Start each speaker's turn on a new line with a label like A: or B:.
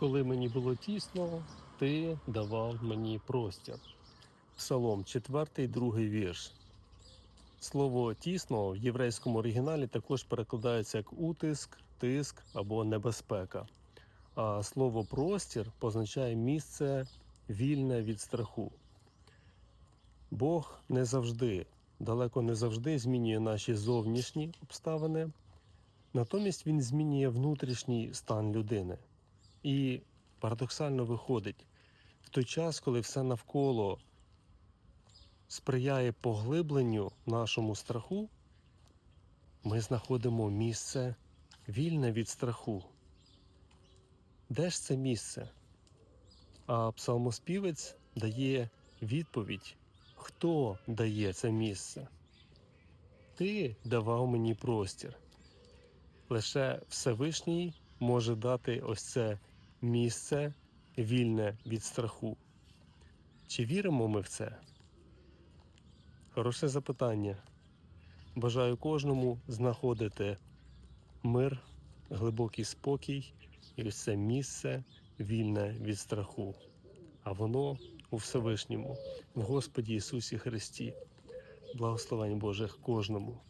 A: Коли мені було тісно, ти давав мені простір. Псалом, 4, другий вірш. Слово тісно в єврейському оригіналі також перекладається як утиск, тиск або небезпека. А слово простір позначає місце вільне від страху. Бог не завжди, далеко не завжди змінює наші зовнішні обставини, натомість Він змінює внутрішній стан людини. І парадоксально виходить, в той час, коли все навколо сприяє поглибленню нашому страху, ми знаходимо місце вільне від страху. Де ж це місце? А псалмоспівець дає відповідь, хто дає це місце. Ти давав мені простір. Лише Всевишній може дати ось це місце вільне від страху. Чи віримо ми в це? Хороше запитання. Бажаю кожному знаходити мир, глибокий спокій і це місце вільне від страху. А воно у Всевишньому, в Господі Ісусі Христі. Благословень Божих кожному.